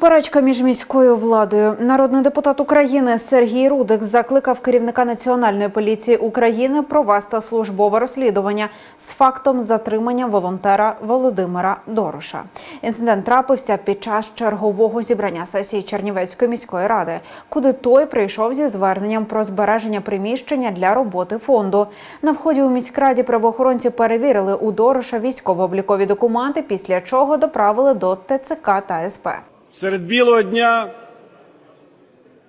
Суперечка між міською владою. Народний депутат України Сергій Рудик закликав керівника Національної поліції України провести службове розслідування з фактом затримання волонтера Володимира Дороша. Інцидент трапився під час чергового зібрання сесії Чернівецької міської ради, куди той прийшов зі зверненням про збереження приміщення для роботи фонду. На вході у міськраді правоохоронці перевірили у Дороша військово-облікові документи, після чого доправили до ТЦК та СП. Серед білого дня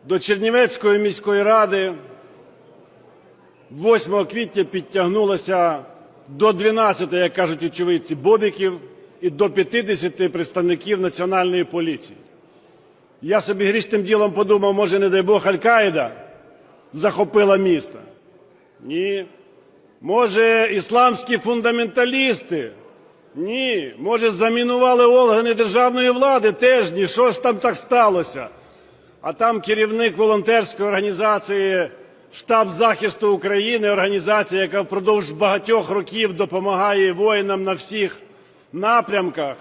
до Чернівецької міської ради 8 квітня підтягнулося до 12, як кажуть очевидці, бобіків і до 50 представників Національної поліції. Я собі грішним ділом подумав, може, не дай Бог, Аль-Каїда захопила місто. Ні. Може, ісламські фундаменталісти ні, може, замінували органи державної влади, теж ні. Що ж там так сталося? А там керівник волонтерської організації Штаб захисту України, організація, яка впродовж багатьох років допомагає воїнам на всіх напрямках,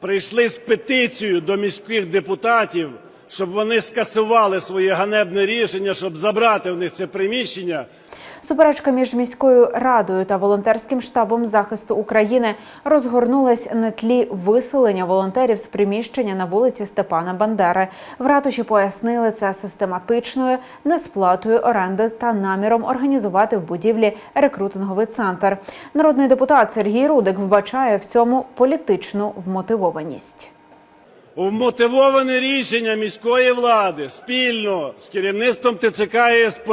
прийшли з петицією до міських депутатів, щоб вони скасували своє ганебне рішення, щоб забрати в них це приміщення. Суперечка між міською радою та волонтерським штабом захисту України розгорнулась на тлі виселення волонтерів з приміщення на вулиці Степана Бандери. В ратуші пояснили це систематичною несплатою оренди та наміром організувати в будівлі рекрутинговий центр. Народний депутат Сергій Рудик вбачає в цьому політичну вмотивованість. Вмотивоване рішення міської влади спільно з керівництвом ТЦК і СП,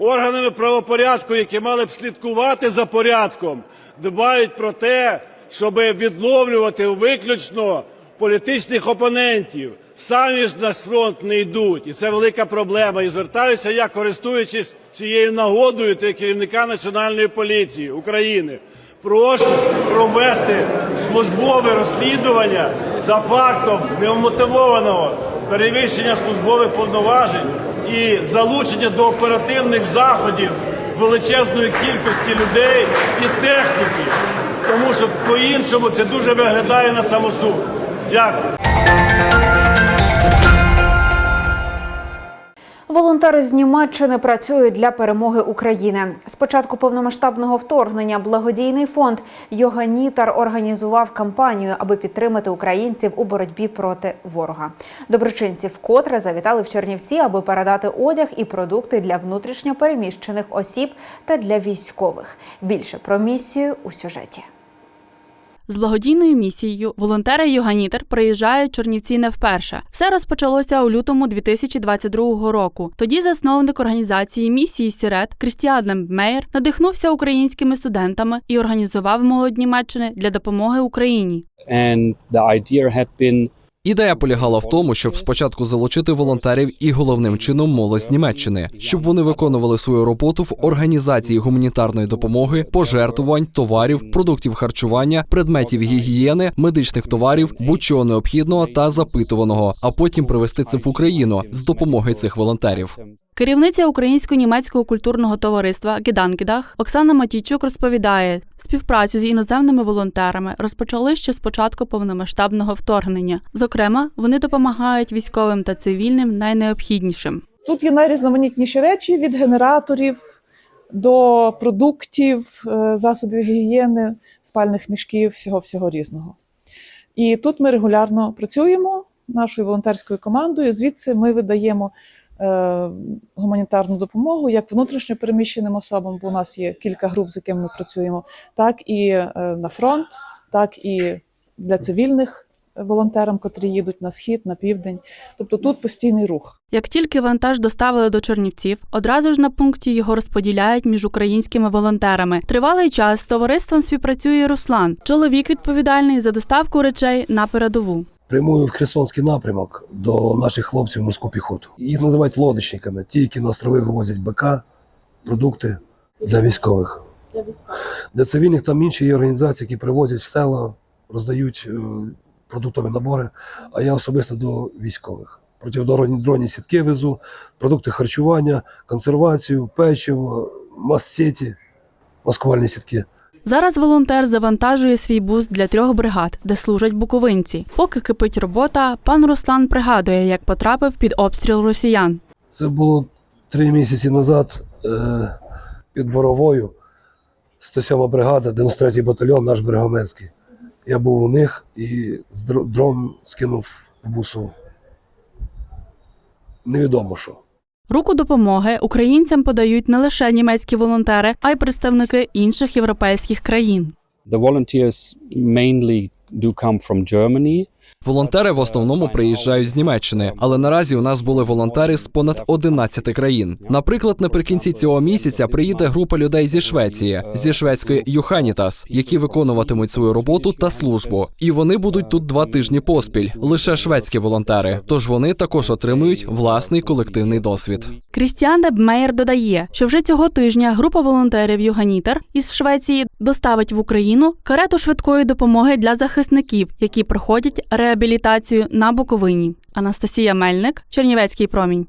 органами правопорядку, які мали б слідкувати за порядком, дбають про те, щоб відловлювати виключно політичних опонентів. Самі ж на фронт не йдуть, і це велика проблема. І звертаюся я, користуючись цією нагодою до керівника Національної поліції України. Прошу провести службове розслідування за фактом неумотивованого перевищення службових повноважень і залучення до оперативних заходів величезної кількості людей і техніки, тому що по-іншому це дуже виглядає на самосуд. Дякую. Волонтери з Німеччини працюють для перемоги України. З початку повномасштабного вторгнення благодійний фонд Йоганітар організував кампанію, аби підтримати українців у боротьбі проти ворога. Доброчинці вкотре завітали в Чернівці, аби передати одяг і продукти для внутрішньо переміщених осіб та для військових. Більше про місію у сюжеті. З благодійною місією волонтери Йоганітер приїжджають Чорнівці не вперше. Все розпочалося у лютому 2022 року. Тоді засновник організації місії Сірет Крістіан Мейер надихнувся українськими студентами і організував молодь Німеччини для допомоги Україні. and the idea had been Ідея полягала в тому, щоб спочатку залучити волонтерів і головним чином молодь з Німеччини, щоб вони виконували свою роботу в організації гуманітарної допомоги, пожертвувань, товарів, продуктів харчування, предметів гігієни, медичних товарів, будь-чого необхідного та запитуваного, а потім привезти це в Україну з допомоги цих волонтерів. Керівниця українсько-німецького культурного товариства Геданкідах Оксана Матійчук розповідає, співпрацю з іноземними волонтерами розпочали ще з початку повномасштабного вторгнення. Зокрема, вони допомагають військовим та цивільним найнеобхіднішим. Тут є найрізноманітніші речі від генераторів до продуктів, е, засобів гігієни, спальних мішків, всього всього різного. І тут ми регулярно працюємо нашою волонтерською командою. Звідси ми видаємо гуманітарну допомогу як внутрішньо переміщеним особам, бо у нас є кілька груп, з якими ми працюємо, так і е, на фронт, так і для цивільних волонтерам, котрі їдуть на схід, на південь. Тобто тут постійний рух. Як тільки вантаж доставили до Чернівців, одразу ж на пункті його розподіляють між українськими волонтерами. Тривалий час з товариством співпрацює Руслан. Чоловік відповідальний за доставку речей на передову. Прямую в Херсонський напрямок до наших хлопців морську піхоту. Їх називають лодочниками, ті, які на острови вивозять БК, продукти для військових. Для цивільних там інші є організації, які привозять в села, роздають е, продуктові набори, а я особисто до військових. протидронні сітки везу, продукти харчування, консервацію, печиво, мас-сеті, маскувальні сітки. Зараз волонтер завантажує свій бус для трьох бригад, де служать буковинці. Поки кипить робота, пан Руслан пригадує, як потрапив під обстріл росіян. Це було три місяці назад е, під Боровою, 107 бригада, 93-й батальйон, наш Бригоменський. Я був у них і з дро- дрон скинув бусу. Невідомо що. Руку допомоги українцям подають не лише німецькі волонтери, а й представники інших європейських країн. The volunteers mainly do come from Germany. Волонтери в основному приїжджають з Німеччини, але наразі у нас були волонтери з понад 11 країн. Наприклад, наприкінці цього місяця приїде група людей зі Швеції, зі шведської Юханітас, які виконуватимуть свою роботу та службу. І вони будуть тут два тижні поспіль. Лише шведські волонтери. Тож вони також отримують власний колективний досвід. Крістіан Дебмеєр додає, що вже цього тижня група волонтерів Юганітер із Швеції доставить в Україну карету швидкої допомоги для захисників, які проходять реабілітацію на Буковині. Анастасія Мельник, Чернівецький промінь.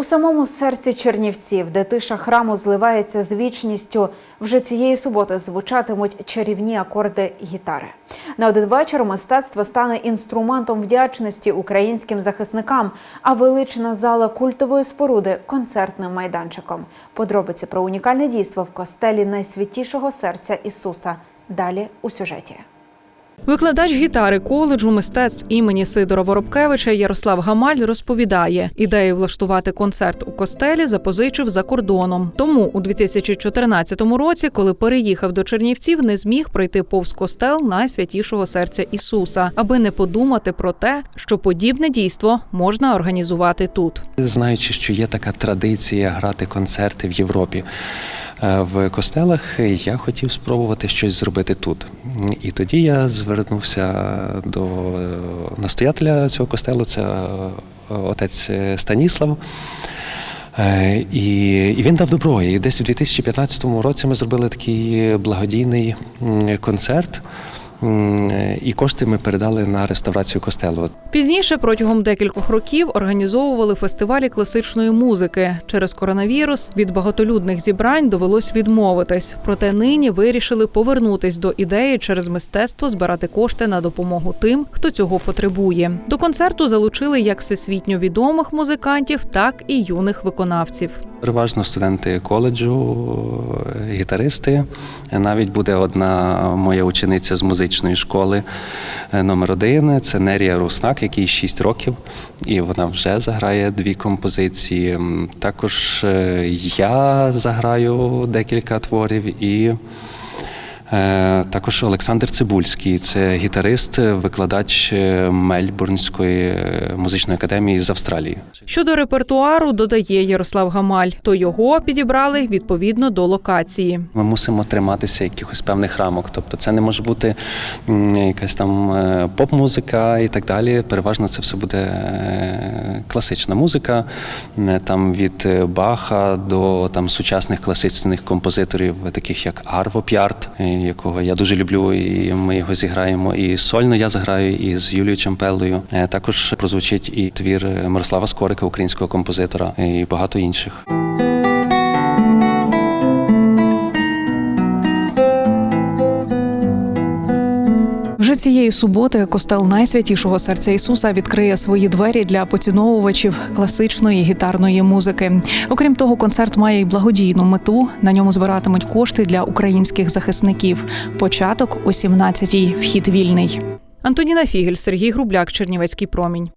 У самому серці Чернівців, де тиша храму зливається з вічністю, вже цієї суботи звучатимуть чарівні акорди гітари. На один вечір мистецтво стане інструментом вдячності українським захисникам, а велична зала культової споруди концертним майданчиком. Подробиці про унікальне дійство в костелі найсвятішого серця Ісуса. Далі у сюжеті. Викладач гітари коледжу мистецтв імені Сидора Воробкевича Ярослав Гамаль розповідає, ідею влаштувати концерт у костелі запозичив за кордоном. Тому у 2014 році, коли переїхав до Чернівців, не зміг пройти повз костел найсвятішого серця Ісуса, аби не подумати про те, що подібне дійство можна організувати тут. Знаючи, що є така традиція грати концерти в Європі в костелах, я хотів спробувати щось зробити тут. І тоді я звернувся до е, настоятеля цього костелу, це е, отець Станіслав. Е, І, і він дав добро. І десь у 2015 році ми зробили такий благодійний концерт. М, І кошти ми передали на реставрацію костелу. Пізніше протягом декількох років організовували фестивалі класичної музики. Через коронавірус від багатолюдних зібрань довелось відмовитись. Проте нині вирішили повернутись до ідеї через мистецтво збирати кошти на допомогу тим, хто цього потребує. До концерту залучили як всесвітньо відомих музикантів, так і юних виконавців. Переважно студенти коледжу, е, гітаристи. Навіть буде одна моя учениця з музичної школи е, номер 1 Це Нерія Руснак, якій 6 років, і вона вже заграє дві композиції. Також е, я заграю декілька творів і. Е, Також Олександр Цибульський, це гітарист, викладач е, Мельбурнської е, музичної академії з Австралії. Щодо репертуару, додає Ярослав Гамаль, то його підібрали відповідно до локації. Ми мусимо триматися якихось певних рамок. Тобто, це не може бути якась там поп-музика і так далі. Переважно це все буде класична музика, там від Баха до там сучасних класичних композиторів, таких як Арво П'ярт, якого я дуже люблю, і ми його зіграємо. І сольно я заграю, і з Юлією Чемпелою. Е, Також прозвучить і твір Мирослава Скорика, українського композитора, і багато інших. Цієї суботи костел найсвятішого серця Ісуса відкриє свої двері для поціновувачів класичної гітарної музики. Окрім того, концерт має й благодійну мету. На ньому збиратимуть кошти для українських захисників. Початок о 17-й. Вхід вільний. Антоніна Фігель, Сергій Грубляк, Чернівецький промінь.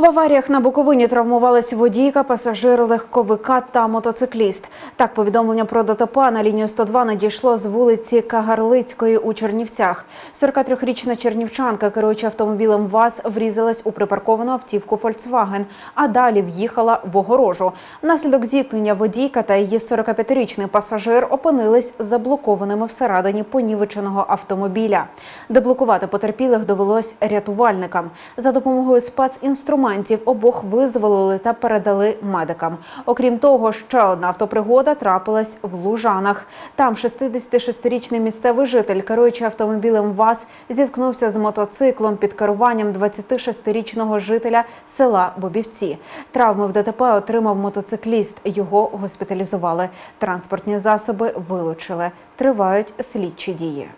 В аваріях на Буковині травмувалися водійка, пасажир легковика та мотоцикліст. Так, повідомлення про ДТП на лінію 102 надійшло з вулиці Кагарлицької у Чернівцях. 43-річна чернівчанка, керуючи автомобілем ВАЗ, врізалась у припарковану автівку «Фольксваген», а далі в'їхала в огорожу. Внаслідок зіткнення водійка та її 45-річний пасажир опинились заблокованими всередині понівеченого автомобіля. Деблокувати потерпілих довелось рятувальникам. За допомогою спецінструментів документів обох визволили та передали медикам. Окрім того, ще одна автопригода трапилась в Лужанах. Там 66-річний місцевий житель, керуючи автомобілем ВАЗ, зіткнувся з мотоциклом під керуванням 26-річного жителя села Бобівці. Травми в ДТП отримав мотоцикліст. Його госпіталізували. Транспортні засоби вилучили. Тривають слідчі дії.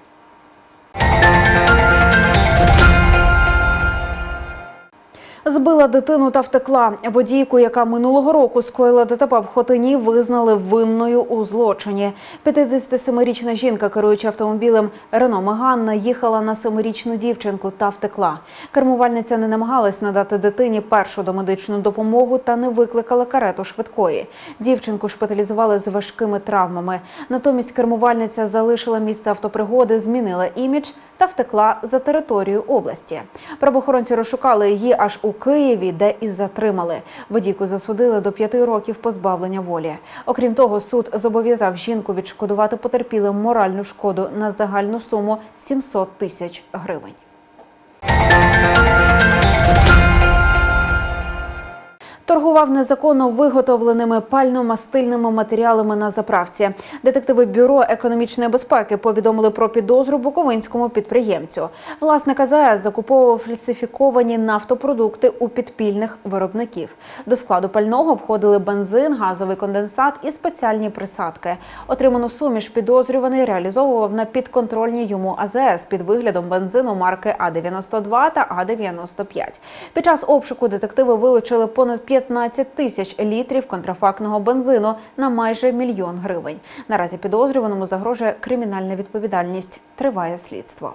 Збила дитину та втекла. Водійку, яка минулого року скоїла ДТП в Хотині, визнали винною у злочині. 57-річна жінка, керуючи автомобілем Рено Меганна, їхала на семирічну дівчинку та втекла. Кермувальниця не намагалась надати дитині першу домедичну допомогу та не викликала карету швидкої. Дівчинку шпиталізували з важкими травмами. Натомість кермувальниця залишила місце автопригоди, змінила імідж та втекла за територію області. Правоохоронці розшукали її аж у Києві, де і затримали. Водійку засудили до п'яти років позбавлення волі. Окрім того, суд зобов'язав жінку відшкодувати потерпілим моральну шкоду на загальну суму 700 тисяч гривень. Торгував незаконно виготовленими пально-мастильними матеріалами на заправці. Детективи бюро економічної безпеки повідомили про підозру буковинському підприємцю. Власник АЗС закуповував фальсифіковані нафтопродукти у підпільних виробників. До складу пального входили бензин, газовий конденсат і спеціальні присадки. Отриману суміш підозрюваний реалізовував на підконтрольній йому АЗС під виглядом бензину марки А92 та А95. Під час обшуку детективи вилучили понад 15 тисяч літрів контрафактного бензину на майже мільйон гривень. Наразі підозрюваному загрожує кримінальна відповідальність. Триває слідство.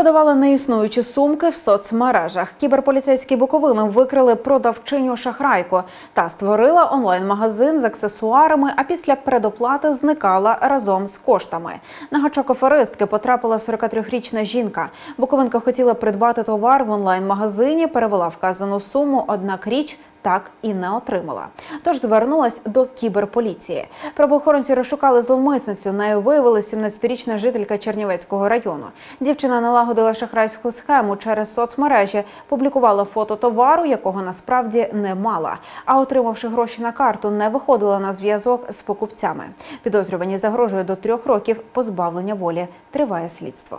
Продавали неіснуючі сумки в соцмережах. Кіберполіцейські Буковини викрили продавчиню шахрайку та створила онлайн-магазин з аксесуарами. А після предоплати зникала разом з коштами. На гачок аферистки потрапила 43-річна жінка. Буковинка хотіла придбати товар в онлайн-магазині, перевела вказану суму, однак річ так і не отримала. Тож звернулась до кіберполіції. Правоохоронці розшукали зловмисницю. Нею виявилася 17-річна жителька Чернівецького району. Дівчина налагодила шахрайську схему через соцмережі, публікувала фото товару, якого насправді не мала. А отримавши гроші на карту, не виходила на зв'язок з покупцями. Підозрювані загрожує до трьох років позбавлення волі. Триває слідство.